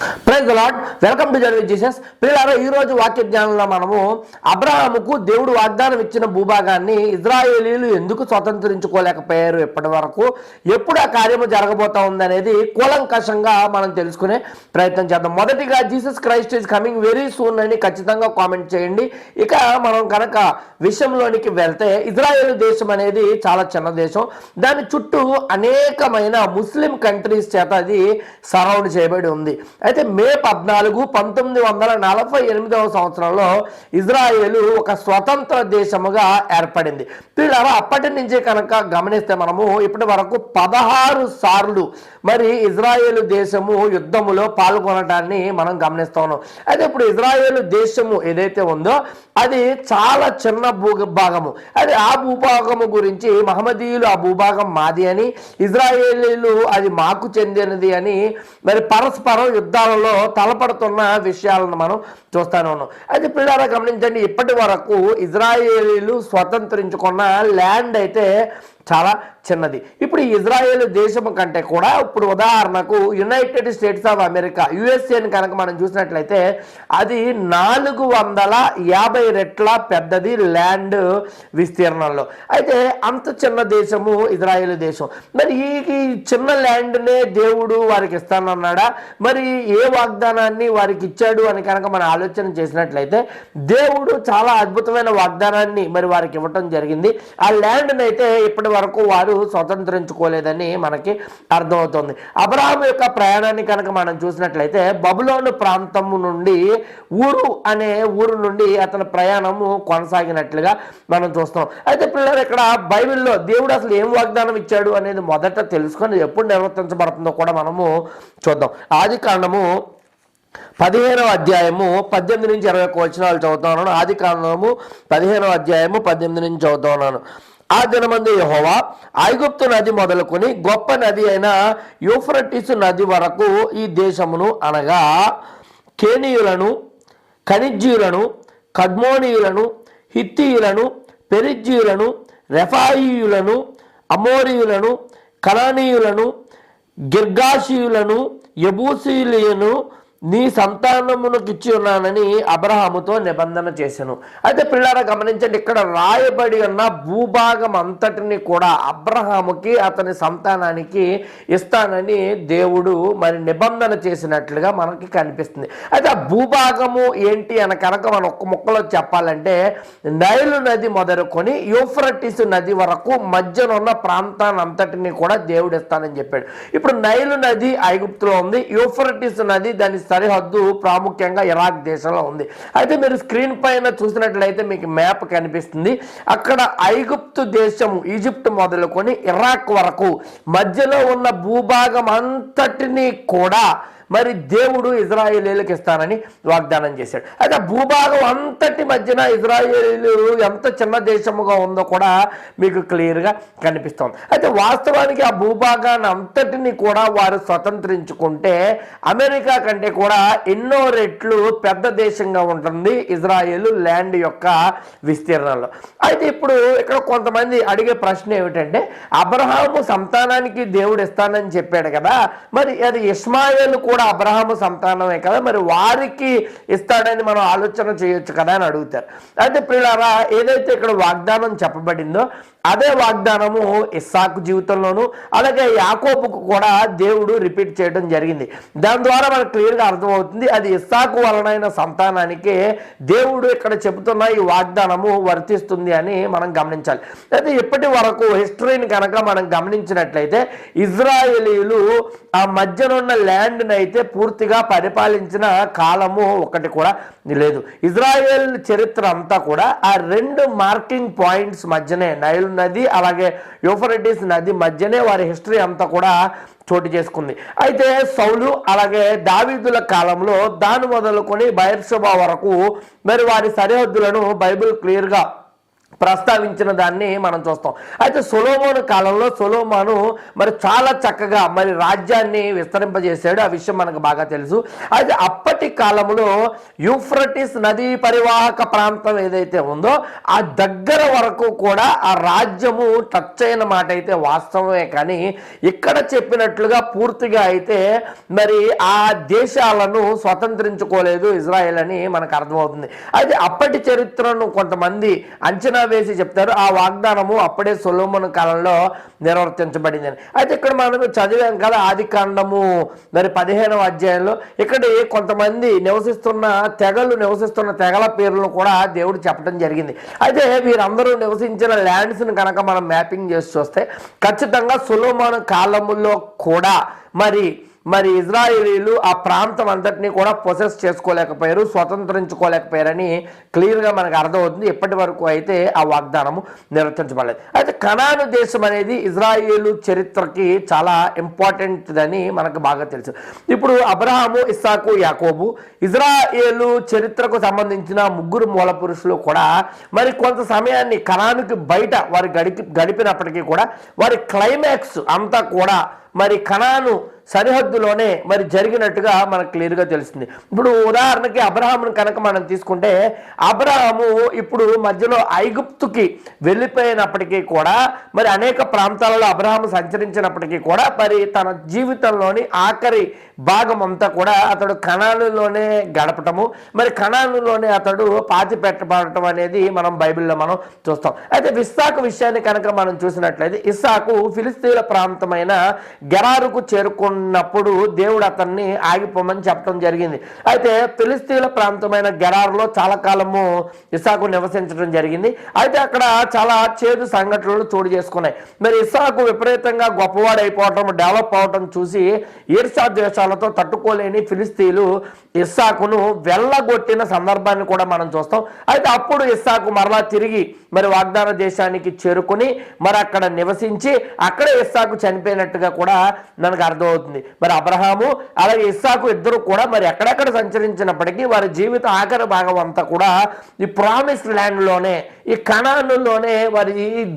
Praise lord welcome to జర్వీ Jesus పిల్లలారా ఈ రోజు వాక్య జ్ఞానంలో మనము అబ్రహాముకు దేవుడు వాగ్దానం ఇచ్చిన భూభాగాన్ని ఇజ్రాయేలీలు ఎందుకు స్వతంత్రించుకోలేకపోయారు ఇప్పటి వరకు ఎప్పుడు ఆ కార్యము జరగబోతా ఉందనేది కూలంకషంగా మనం తెలుసుకునే ప్రయత్నం చేద్దాం. మొదటిగా Jesus Christ is coming very soon అని ఖచ్చితంగా కామెంట్ చేయండి. ఇక మనం కనుక విషయంలోనికి వెళ్తే ఇజ్రాయేల్ దేశం అనేది చాలా చిన్న దేశం. దాని చుట్టూ అనేకమైన ముస్లిం కంట్రీస్ చేత అది సరౌండ్ చేయబడి ఉంది. అయితే మే పద్నాలుగు పంతొమ్మిది వందల నలభై ఎనిమిదవ సంవత్సరంలో ఇజ్రాయేల్ ఒక స్వతంత్ర దేశముగా ఏర్పడింది. వీళ్ళ అప్పటి నుంచి కనుక గమనిస్తే మనము ఇప్పటి వరకు పదహారు సార్లు మరి ఇజ్రాయేల్ దేశము యుద్ధములో పాల్గొనడాన్ని మనం గమనిస్తా ఉన్నాం. అయితే ఇప్పుడు ఇజ్రాయేల్ దేశము ఏదైతే ఉందో అది చాలా చిన్న భూభాగము అది ఆ భూభాగము గురించి మహమ్మదీయులు ఆ భూభాగం మాది అని ఇజ్రాయేలీలు అది మాకు చెందినది అని మరి పరస్పరం యుద్ధాలలో తలపడుతున్న విషయాలను మనం చూస్తానే ఉన్నాం. అయితే పిల్లల గమనించండి ఇప్పటి వరకు ఇజ్రాయేలీలు స్వతంత్రించుకున్న ల్యాండ్ అయితే చాలా చిన్నది. ఇప్పుడు ఈ ఇజ్రాయేల్ దేశం కంటే కూడా ఇప్పుడు ఉదాహరణకు యునైటెడ్ స్టేట్స్ ఆఫ్ అమెరికా యుఎస్ఏని కనుక మనం చూసినట్లయితే అది నాలుగు వందల యాభై రెట్ల పెద్దది ల్యాండ్ విస్తీర్ణంలో. అయితే అంత చిన్న దేశము ఇజ్రాయేల్ దేశం. మరి ఈ చిన్న ల్యాండ్నే దేవుడు వారికి ఇస్తానన్నాడా? మరి ఏ వాగ్దానాన్ని వారికి ఇచ్చాడు అని కనుక మనం ఆలోచన చేసినట్లయితే దేవుడు చాలా అద్భుతమైన వాగ్దానాన్ని మరి వారికి ఇవ్వటం జరిగింది. ఆ ల్యాండ్ని అయితే ఇప్పటి వరకు వారు స్వతంత్రించుకోలేదని మనకి అర్థమవుతుంది. అబ్రహాం యొక్క ప్రయాణాన్ని కనుక మనం చూసినట్లయితే బబులోను ప్రాంతం నుండి ఊరు అనే ఊరు నుండి అతని ప్రయాణము కొనసాగినట్లుగా మనం చూస్తాం అయితే పిల్లలు ఇక్కడ బైబిల్లో దేవుడు అసలు ఏం వాగ్దానం ఇచ్చాడు అనేది మొదట తెలుసుకొని ఎప్పుడు నిర్వర్తించబడుతుందో కూడా మనము చూద్దాం. ఆది కాండము పదిహేనవ అధ్యాయము పద్దెనిమిది నుంచి ఇరవై ఒక వచనాలు చదువుతా ఉన్నాను ఆది కాండము పదిహేనవ అధ్యాయము పద్దెనిమిది నుంచి చదువుతా ఉన్నాను ఆ దినమందు యహోవా ఐగుప్తు నది మొదలుకొని గొప్ప నది అయిన యూఫ్రటిస్ నది వరకు ఈ దేశమును అనగా కేనీయులను ఖనిజ్జీయులను కడ్మోనీయులను హిత్తీయులను పెరిజ్జీయులను రెఫాయియులను అమోరియులను కలానీయులను గిర్గాషీయులను యబూసీయులను నీ సంతానమునకు ఇచ్చి ఉన్నానని అబ్రహాముతో నిబంధన చేశాను. అయితే పిల్లారా గమనించండి ఇక్కడ రాయబడి ఉన్న భూభాగం అంతటిని కూడా అబ్రహాముకి అతని సంతానానికి ఇస్తానని దేవుడు మరి నిబంధన చేసినట్లుగా మనకి కనిపిస్తుంది. అయితే ఆ భూభాగము ఏంటి అని కనుక మనం ఒక్క ముక్కలో చెప్పాలంటే నైలు నది మొదలుకొని యూఫ్రటిస్ నది వరకు మధ్యన ఉన్న ప్రాంతాన్ని అంతటిని కూడా దేవుడు ఇస్తానని చెప్పాడు. ఇప్పుడు నైలు నది ఐగుప్తులో ఉంది యూఫ్రటిస్ నది దాని సరిహద్దు ప్రాముఖ్యంగా ఇరాక్ దేశంలో ఉంది. అయితే మీరు స్క్రీన్ పైన చూసినట్లయితే మీకు మ్యాప్ కనిపిస్తుంది. అక్కడ ఐగుప్తు దేశం ఈజిప్ట్ మొదలుకొని ఇరాక్ వరకు మధ్యలో ఉన్న భూభాగం అంతటినీ కూడా మరి దేవుడు ఇజ్రాయేలీలకు ఇస్తానని వాగ్దానం చేశాడు. అయితే భూభాగం అంతటి మధ్యన ఇజ్రాయేలీలు ఎంత చిన్న దేశముగా ఉందో కూడా మీకు క్లియర్గా కనిపిస్తుంది. అయితే వాస్తవానికి ఆ భూభాగాన్ని అంతటిని కూడా వారు స్వతంత్రించుకుంటే అమెరికా కంటే కూడా ఎన్నో రెట్లు పెద్ద దేశంగా ఉంటుంది ఇజ్రాయేల్ ల్యాండ్ యొక్క విస్తీర్ణంలో. అయితే ఇప్పుడు ఇక్కడ కొంతమంది అడిగే ప్రశ్న ఏమిటంటే అబ్రహాము సంతానానికి దేవుడు ఇస్తానని చెప్పాడు కదా మరి అది ఇస్మాయిల్ కూడా అబ్రహాము సంతానమే కదా మరి వారికి ఇస్తాడని మనం ఆలోచన చేయొచ్చు కదా అని అడుగుతారు. అయితే పిల్లరా ఏదైతే ఇక్కడ వాగ్దానం చెప్పబడిందో అదే వాగ్దానము ఇస్సాకు జీవితంలోను అలాగే యాకోబుకు కూడా దేవుడు రిపీట్ చేయడం జరిగింది. దాని ద్వారా మనకు క్లియర్గా అర్థమవుతుంది అది ఇస్సాకు వలనైన సంతానానికి దేవుడు ఇక్కడ చెబుతున్న ఈ వాగ్దానము వర్తిస్తుంది అని మనం గమనించాలి. అయితే ఇప్పటి వరకు హిస్టరీని కనుక మనం గమనించినట్లయితే ఇజ్రాయేలీలు ఆ మధ్యనున్న ల్యాండ్ని అయితే పూర్తిగా పరిపాలించిన కాలము ఒకటి కూడా లేదు. ఇజ్రాయెల్ చరిత్ర అంతా కూడా ఆ రెండు మార్కింగ్ పాయింట్స్ మధ్యనే నైల్ నది అలాగే యూఫరెటిస్ నది మధ్యనే వారి హిస్టరీ అంతా కూడా చోటు చేసుకుంది. అయితే సౌలు అలాగే దావీదుల కాలంలో దాన్ని మొదలుకొని బైర్షబా వరకు మరి వారి సరిహద్దులను బైబిల్ క్లియర్గా ప్రస్తావించిన దాన్ని మనం చూస్తాం. అయితే సొలోమోను కాలంలో సొలోమాను మరి చాలా చక్కగా మరి రాజ్యాన్ని విస్తరింపజేశాడు. ఆ విషయం మనకు బాగా తెలుసు. అయితే అప్పటి కాలంలో యూఫ్రటిస్ నదీ పరివాహక ప్రాంతం ఏదైతే ఉందో ఆ దగ్గర వరకు కూడా ఆ రాజ్యము టచ్ అయిన మాట అయితే వాస్తవమే. కానీ ఇక్కడ చెప్పినట్లుగా పూర్తిగా అయితే మరి ఆ దేశాలను స్వతంత్రించుకోలేదు ఇజ్రాయెల్ అని మనకు అర్థమవుతుంది. అయితే అప్పటి చరిత్రను కొంతమంది అంచనా వేసి చెప్తారు. ఆ వాగ్దానము అప్పుడే సొలోమన్ కాలంలో నిర్వర్తించబడింది అని అయితే ఇక్కడ మనం చదివాం కదా ఆది కాండము మరి పదిహేనవ అధ్యాయంలో. ఇక్కడ కొంతమంది నివసిస్తున్న తెగలు నివసిస్తున్న తెగల పేర్లను కూడా దేవుడు చెప్పడం జరిగింది. అయితే వీరందరూ నివసించిన ల్యాండ్స్ని కనుక మనం మ్యాపింగ్ చేసి చూస్తే ఖచ్చితంగా సొలోమాను కాలములో కూడా మరి మరి ఇజ్రాయేలీలు ఆ ప్రాంతం అంతటినీ కూడా పొసెస్ చేసుకోలేకపోయారు స్వతంత్రించుకోలేకపోయారని క్లియర్గా మనకు అర్థమవుతుంది. ఇప్పటి వరకు అయితే ఆ వాగ్దానము నిర్వర్తించబడలేదు. అయితే కనాను దేశం అనేది ఇజ్రాయేలు చరిత్రకి చాలా ఇంపార్టెంట్ అని మనకు బాగా తెలుసు. ఇప్పుడు అబ్రహాము ఇస్సాకు యాకోబు ఇజ్రాయేలు చరిత్రకు సంబంధించిన ముగ్గురు మూల పురుషులు కూడా మరి కొంత సమయాన్ని కణానికి బయట వారు గడిపి గడిపినప్పటికీ కూడా వారి క్లైమాక్స్ అంతా కూడా మరి కణాను సరిహద్దులోనే మరి జరిగినట్టుగా మనకు క్లియర్గా తెలుస్తుంది. ఇప్పుడు ఉదాహరణకి అబ్రహామును కనుక మనం తీసుకుంటే అబ్రహాము ఇప్పుడు మధ్యలో ఐగుప్తుకి వెళ్ళిపోయినప్పటికీ కూడా మరి అనేక ప్రాంతాలలో అబ్రహాము సంచరించినప్పటికీ కూడా మరి తన జీవితంలోని ఆఖరి భాగం అంతా కూడా అతడు కణాలలోనే గడపటము మరి కణాలలోనే అతడు పాతి పెట్టబడటం అనేది మనం బైబిల్లో మనం చూస్తాం. అయితే విస్సాకు విషయాన్ని కనుక మనం చూసినట్లయితే ఇస్సాకు ఫిలిస్తీన్ల ప్రాంతమైన గెరారుకు చేరుకున్నప్పుడు దేవుడు అతన్ని ఆగిపోమని చెప్పడం జరిగింది. అయితే ఫిలిస్తీన్ల ప్రాంతమైన గెరారులో చాలా కాలము ఇసాకు నివసించడం జరిగింది. అయితే అక్కడ చాలా చేదు సంఘటనలు చోటు చేసుకున్నాయి. మరి ఇసాకు విపరీతంగా గొప్పవాడు అయిపోవటం డెవలప్ అవటం చూసి ఈర్షా ద్వేషాలతో తట్టుకోలేని ఫిలిస్తీన్లు ఇస్సాకును వెళ్ళగొట్టిన సందర్భాన్ని కూడా మనం చూస్తాం. అయితే అప్పుడు ఇస్సాకు మరలా తిరిగి మరి వాగ్దాన దేశానికి చేరుకుని మరి అక్కడ నివసించి అక్కడే ఇస్సాకు చనిపోయినట్టుగా కూడా మనకు అర్థమవుతుంది. మరి అబ్రహాము అలాగే ఇస్సాకు ఇద్దరు కూడా మరి ఎక్కడెక్కడ సంచరించినప్పటికీ వారి జీవిత ఆఖరి భాగం అంతా కూడా ఈ ప్రామిస్ ల్యాండ్లోనే ఈ కణానులోనే వారి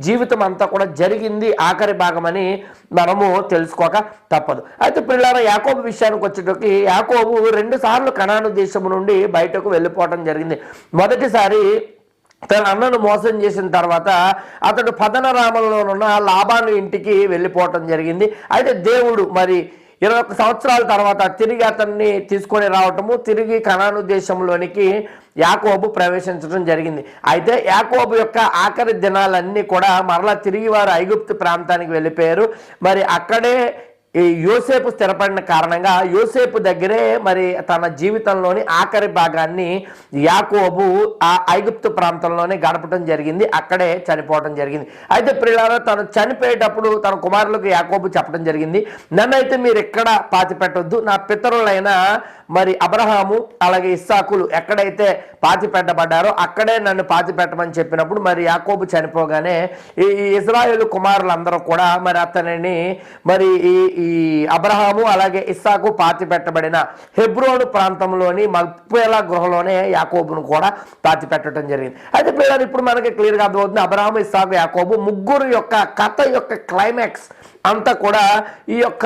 జీవితం అంతా కూడా జరిగింది ఆఖరి భాగం అని మనము తెలుసుకోక తప్పదు. అయితే పిల్లల యాకోబు విషయానికి వచ్చేటప్పటికి యాకోబు రెండు సార్లు కణాను దేశం నుండి బయటకు వెళ్ళిపోవటం జరిగింది. మొదటిసారి తన అన్నను మోసం చేసిన తర్వాత అతడు పదనరామంలోనున్న లాభాను ఇంటికి వెళ్ళిపోవటం జరిగింది. అయితే దేవుడు మరి ఇరవై ఒక్క సంవత్సరాల తర్వాత తిరిగి అతన్ని తీసుకొని రావటము తిరిగి కణాను దేశంలోనికి యాకోబు ప్రవేశించడం జరిగింది. అయితే యాకోబు యొక్క ఆఖరి దినాలన్నీ కూడా మరలా తిరిగి వారు ఐగుప్తు ప్రాంతానికి వెళ్ళిపోయారు. మరి అక్కడే ఈ యోసేపు స్థిరపడిన కారణంగా యోసేపు దగ్గరే మరి తన జీవితంలోని ఆఖరి భాగాన్ని యాకోబు ఆ ఐగుప్తు ప్రాంతంలోనే గడపడం జరిగింది అక్కడే చనిపోవడం జరిగింది. అయితే ప్రియులారా తను చనిపోయేటప్పుడు తన కుమారులకు యాకోబు చెప్పడం జరిగింది నన్నైతే మీరు ఎక్కడ పాతి పెట్టొద్దు నా పితరులైన మరి అబ్రహాము అలాగే ఇస్సాకులు ఎక్కడైతే పాతి పెట్టబడ్డారో అక్కడే నన్ను పాతి పెట్టమని చెప్పినప్పుడు మరి యాకోబు చనిపోగానే ఈ ఇజ్రాయేల్ కుమారులందరూ కూడా మరి అతనిని మరి ఈ ఈ అబ్రహాము అలాగే ఇస్సాకు పాతి పెట్టబడిన హెబ్రోను ప్రాంతంలోని మల్పేల గృహలోనే యాకోబును కూడా పాతి పెట్టడం జరిగింది. అయితే పిల్లలు ఇప్పుడు మనకి క్లియర్గా అర్థమవుతుంది అబ్రహాము ఇస్సాకు యాకోబు ముగ్గురు యొక్క కథ యొక్క క్లైమాక్స్ అంతా కూడా ఈ యొక్క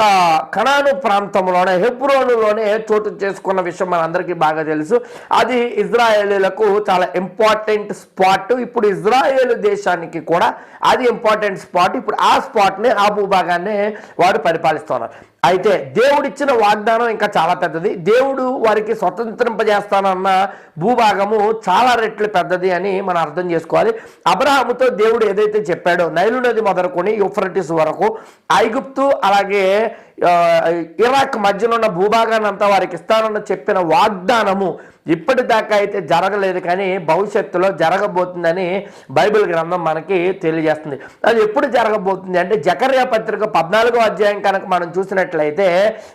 కణాను ప్రాంతంలోనే హెబ్రోనులోనే చోటు చేసుకున్న విషయం మనందరికీ బాగా తెలుసు. అది ఇజ్రాయేలీలకు చాలా ఇంపార్టెంట్ స్పాట్ ఇప్పుడు ఇజ్రాయేల్ దేశానికి కూడా అది ఇంపార్టెంట్ స్పాట్ ఇప్పుడు ఆ స్పాట్ని ఆ భూభాగాన్ని వారు పరిపాలిస్తున్నారు. అయితే దేవుడిచ్చిన వాగ్దానం ఇంకా చాలా పెద్దది. దేవుడు వారికి స్వతంత్రింపజేస్తానన్న భూభాగము చాలా రెట్లు పెద్దది అని మనం అర్థం చేసుకోవాలి. అబ్రహాముతో దేవుడు ఏదైతే చెప్పాడో నైలు నది మొదలుకొని యూఫ్రటిస్ వరకు ఐగుప్తు అలాగే ఇరాక్ మధ్యలో ఉన్న భూభాగాన్ని అంతా వారికి ఇస్తానన్న చెప్పిన వాగ్దానము ఇప్పటిదాకా అయితే జరగలేదు కానీ భవిష్యత్తులో జరగబోతుందని బైబిల్ గ్రంథం మనకి తెలియజేస్తుంది. అది ఎప్పుడు జరగబోతుంది అంటే జకర్యా పత్రిక పద్నాలుగో అధ్యాయం కనుక మనం చూసినట్లయితే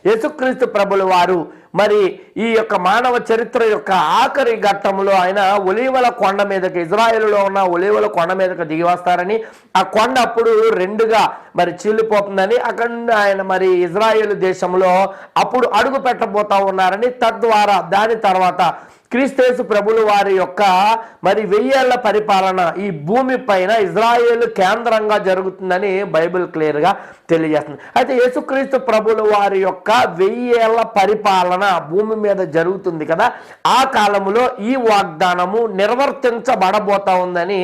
యేసుక్రీస్తు ప్రభులు వారు మరి ఈ యొక్క మానవ చరిత్ర యొక్క ఆఖరి ఘట్టంలో ఆయన ఒలీవల కొండ మీదకి ఇజ్రాయెల్లో ఉన్న ఒలీవల కొండ మీదకి దిగి వస్తారని ఆ కొండ అప్పుడు రెండుగా మరి చీలిపోతుందని అక్కడ ఆయన మరి ఇజ్రాయెల్ దేశంలో అప్పుడు అడుగు పెట్టబోతా ఉన్నారని తద్వారా దాని తర్వాత క్రీస్తేసు ప్రభులు వారి యొక్క మరి వెయ్యేళ్ళ పరిపాలన ఈ భూమి పైన ఇజ్రాయేల్ కేంద్రంగా జరుగుతుందని బైబిల్ క్లియర్గా తెలియజేస్తుంది. అయితే యేసుక్రీస్తు ప్రభులు వారి యొక్క వెయ్యేళ్ళ పరిపాలన భూమి మీద జరుగుతుంది కదా ఆ కాలంలో ఈ వాగ్దానము నిర్వర్తించబడబోతా ఉందని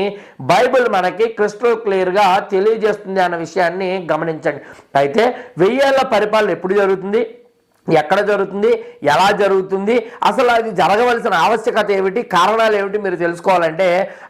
బైబిల్ మనకి క్రిస్టల్ క్లియర్గా తెలియజేస్తుంది అన్న విషయాన్ని గమనించండి. అయితే వెయ్యేళ్ళ పరిపాలన ఎప్పుడు జరుగుతుంది? ఎక్కడ జరుగుతుంది? ఎలా జరుగుతుంది? అసలు అది జరగవలసిన ఆవశ్యకత ఏమిటి? కారణాలు ఏమిటి మీరు తెలుసుకోవాలంటే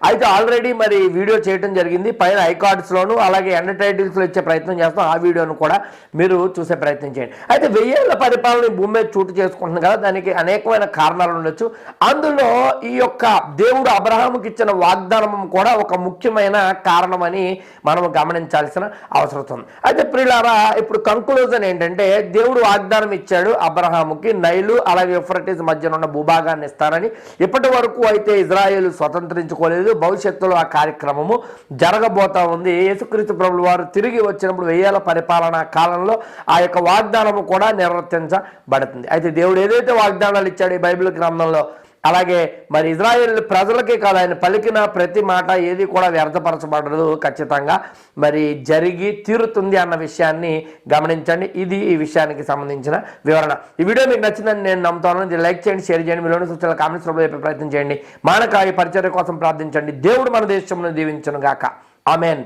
అయితే ఆల్రెడీ మరి వీడియో చేయడం జరిగింది. పైన ఐకార్డ్స్లోను అలాగే ఎండ టైటిల్స్లో ఇచ్చే ప్రయత్నం చేస్తాం. ఆ వీడియోను కూడా మీరు చూసే ప్రయత్నం చేయండి. అయితే వెయ్యేళ్ళ పరిపాలన భూమి మీద చూటు చేసుకుంటుంది కదా దానికి అనేకమైన కారణాలు ఉండొచ్చు. అందులో ఈ యొక్క దేవుడు అబ్రహాముకి ఇచ్చిన వాగ్దానం కూడా ఒక ముఖ్యమైన కారణమని మనం గమనించాల్సిన అవసరం ఉంది. అయితే ప్రిలారా ఇప్పుడు కంక్లూజన్ ఏంటంటే దేవుడు వాగ్దానం ఇచ్చాడు. అబ్రహాముకి నైలు అలాగే యుఫ్రటీస్ మధ్యన ఉన్న భూభాగాన్ని ఇస్తారని ఇప్పటి వరకు అయితే ఇజ్రాయేల్ స్వతంత్రించుకోలేదు. భవిష్యత్తులో ఆ కార్యక్రమము జరగబోతా ఉంది. యేసుక్రీస్తు ప్రభులు వారు తిరిగి వచ్చినప్పుడు వెయ్యేల పరిపాలన కాలంలో ఆ యొక్క వాగ్దానము కూడా నిర్వర్తించబడుతుంది. అయితే దేవుడు ఏదైతే వాగ్దానాలు ఇచ్చాడు ఈ బైబిల్ గ్రంథంలో అలాగే మరి ఇజ్రాయెల్ ప్రజలకే కాదు ఆయన పలికిన ప్రతి మాట ఏది కూడా వ్యర్థపరచబడదు ఖచ్చితంగా. మరి జరిగి తీరుతుంది అన్న విషయాన్ని గమనించండి. ఇది ఈ విషయానికి సంబంధించిన వివరణ. ఈ వీడియో మీకు నచ్చిందని నేను నమ్ముతాను. లైక్ చేయండి షేర్ చేయండి. మీలోని సూచనలు కామెంట్స్ రూపంలో చెప్పే ప్రయత్నం చేయండి. మానకాయ పరిచర్య కోసం ప్రార్థించండి. దేవుడు మన దేశంలో దీవించను గాక ఆమెన్.